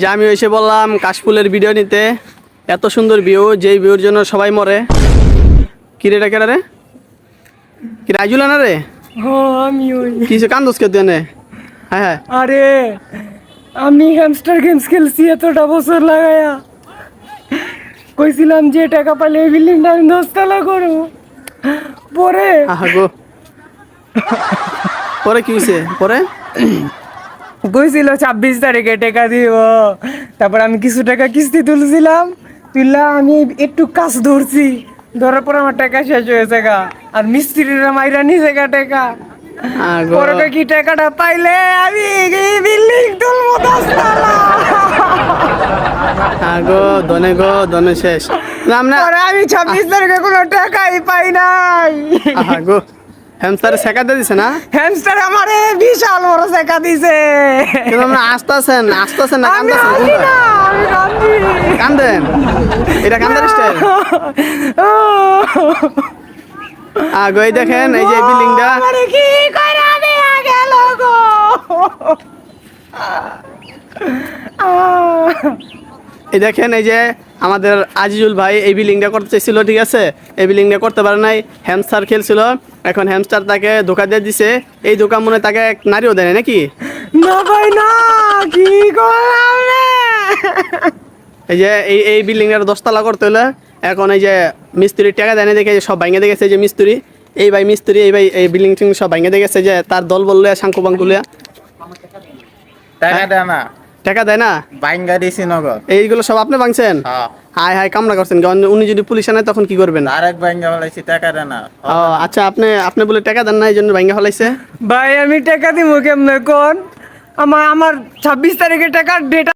যে আমি এসে বললাম কাশফুলের ভিডিও নিতে। এত সুন্দর ভিউ যেই ভিউর জন্য সবাই মরে। কি রে এটা কেডা রে? কি রাজুলা না রে? ও আমি ওই। কিছু কান্দোস কে এনে? হ্যাঁ হ্যাঁ। আরে আমি হ্যামস্টার গেমস খেলছি এতটা বছর লাগায়া। কইছিলাম যে টাকা পাইলে এই বিল্ডিংটা আমি দশতলা করব। পরে আহা গো। পরে কি হয়েছে পরে? কইছিল ছাব্বিশ তারিখে টাকা দিব। তারপর আমি কিছু টাকা কিস্তি তুলছিলাম। তুললা আমি একটু কাজ ধরছি। ধরার পর আমার টাকা শেষ হয়েছে গা। আর মিস্ত্রিরা মাইরা নিছে গা টাকা। পরে কি টাকাটা পাইলে আমি বিল্ডিং তুলবো দশতলা আহ গো দনে গো দনে শেষ আমি ছাব্বিশ তারিখে কোনো টাকাই পাই নাই। হ্যামস্টারে দিছে না? হ্যামস্টার আমারে বিশাল শেখা দিছে। কিন্তু আমরা আসতেছেন আসতেছেন না কান্দাছেন। কান্দেন? এটা কান্দার স্টাইল আগো দেখেন এই যে বিল্ডিংটা কি কইরা দিয়া গেল গো? এই দেখেন এই যে আমাদের আজিজুল ভাই এই বিল্ডিংটা করতে চাইছিল ঠিক আছে? এই বিল্ডিংটা করতে পারে নাই হ্যামস্টার খেলছিল। এখন হ্যামস্টার তাকে ধোকা দিয়ে দিছে। এই ধোকা মনে তাকে এক নারীও দেয় নাকি? না ভাই না! কি এই যে এই এই বিল্ডিংটার দশতলা করতে হলে এখন এই যে মিস্ত্রি টাকা দেয় দেখে সব ভাঙে দেখেছে যে মিস্ত্রি। এই ভাই মিস্ত্রি এই ভাই এই বিল্ডিং টিং সব ভাঙে দেখেছে যে তার দল বললে শাঙ্কু বাঙ্কুলিয়া টাকা দেয় না। টাকা দেয় না? বাইঙ্গা দিছি নগদ। এইগুলো সব আপনি ভাঙছেন? হ্যাঁ। হাই হাই কামনা করছেন কারণ উনি যদি পুলিশ আনে তখন কি করবেন? আরেক বাইঙ্গা ফলাইছি টাকা দেয় না। ও আচ্ছা আপনি আপনি বলে টাকা দেন না এই জন্য বাইঙ্গা ফেলাইছে? ভাই আমি টাকা দিব কেমনে? কোন? আমার আমার ছাব্বিশ তারিখে টাকা ডেট